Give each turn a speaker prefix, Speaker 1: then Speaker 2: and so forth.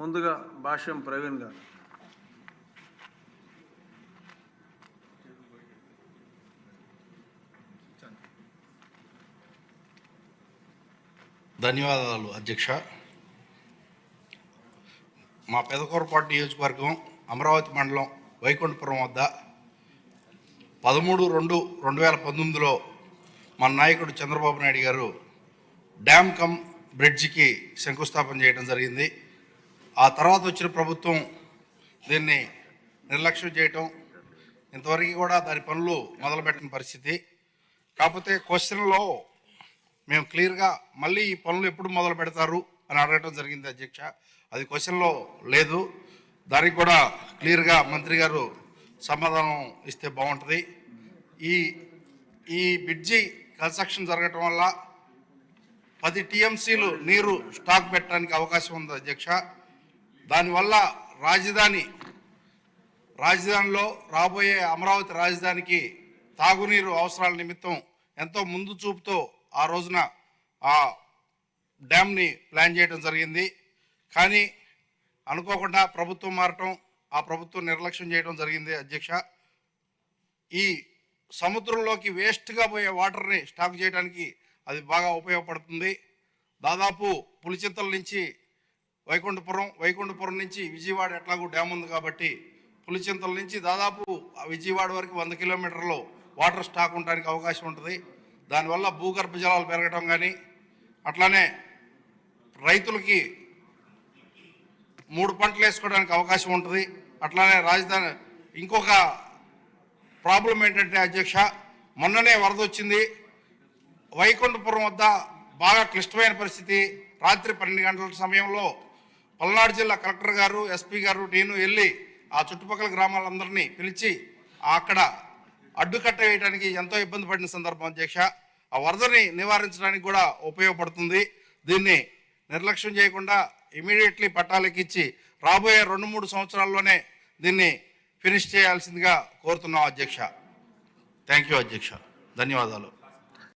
Speaker 1: ముందుగా భాష్యం ప్రవీణ్ గారు.
Speaker 2: ధన్యవాదాలు అధ్యక్ష. మా పెదకూరపాటు నియోజకవర్గం అమరావతి మండలం వైకుంఠపురం వద్ద పదమూడు రెండు రెండు వేల పంతొమ్మిదిలో మన నాయకుడు చంద్రబాబు నాయుడు గారు డ్యామ్ కమ్ బ్రిడ్జికి శంకుస్థాపన చేయడం జరిగింది. ఆ తర్వాత వచ్చిన ప్రభుత్వం దీన్ని నిర్లక్ష్యం చేయటం ఇంతవరకు కూడా దాని పనులు మొదలుపెట్టిన పరిస్థితి. కాకపోతే క్వశ్చన్లో మేము క్లియర్గా మళ్ళీ ఈ పనులు ఎప్పుడు మొదలు పెడతారు అని అడగటం జరిగింది అధ్యక్ష. అది క్వశ్చన్లో లేదు. దానికి కూడా క్లియర్గా మంత్రి గారు సమాధానం ఇస్తే బాగుంటుంది. ఈ ఈ బ్రిడ్జి కన్స్ట్రక్షన్ జరగటం వల్ల పది టీఎంసీలు నీరు స్టాక్ పెట్టడానికి అవకాశం ఉంది అధ్యక్ష. దానివల్ల రాజధాని రాజధానిలో రాబోయే అమరావతి రాజధానికి తాగునీరు అవసరాల నిమిత్తం ఎంతో ముందు చూపుతో ఆ రోజున ఆ డ్యామ్ని ప్లాన్ చేయడం జరిగింది. కానీ అనుకోకుండా ప్రభుత్వం మారటం ఆ ప్రభుత్వం నిర్లక్ష్యం చేయడం జరిగింది అధ్యక్ష. ఈ సముద్రంలోకి వేస్ట్గా పోయే వాటర్ని స్టాక్ చేయడానికి అది బాగా ఉపయోగపడుతుంది. దాదాపు పులిచింతల నుంచి వైకుంఠపురం వైకుంఠపురం నుంచి విజయవాడ ఎట్లాగో డ్యామ్ ఉంది కాబట్టి పులిచింతల నుంచి దాదాపు ఆ విజయవాడ వరకు వంద కిలోమీటర్లు వాటర్ స్టాక్ ఉండడానికి అవకాశం ఉంటుంది. దానివల్ల భూగర్భ జలాలు పెరగటం కానీ అట్లానే రైతులకి మూడు పంటలు వేసుకోవడానికి అవకాశం ఉంటుంది. అట్లానే రాజధాని ఇంకొక ప్రాబ్లం ఏంటంటే అధ్యక్ష మొన్ననే వరద వచ్చింది. వైకుంఠపురం వద్ద బాగా క్లిష్టమైన పరిస్థితి. రాత్రి పన్నెండు గంటల సమయంలో పల్నాడు జిల్లా కలెక్టర్ గారు ఎస్పీ గారు నేను వెళ్ళి ఆ చుట్టుపక్కల గ్రామాలందరినీ పిలిచి అక్కడ అడ్డుకట్ట వేయడానికి ఎంతో ఇబ్బంది పడిన సందర్భం అధ్యక్ష. ఆ వరదని నివారించడానికి కూడా ఉపయోగపడుతుంది. దీన్ని నిర్లక్ష్యం చేయకుండా ఇమీడియట్లీ పట్టాలెక్కించి రాబోయే రెండు మూడు సంవత్సరాల్లోనే దీన్ని ఫినిష్ చేయాల్సిందిగా కోరుతున్నాం అధ్యక్ష. థ్యాంక్ యూ అధ్యక్ష. ధన్యవాదాలు.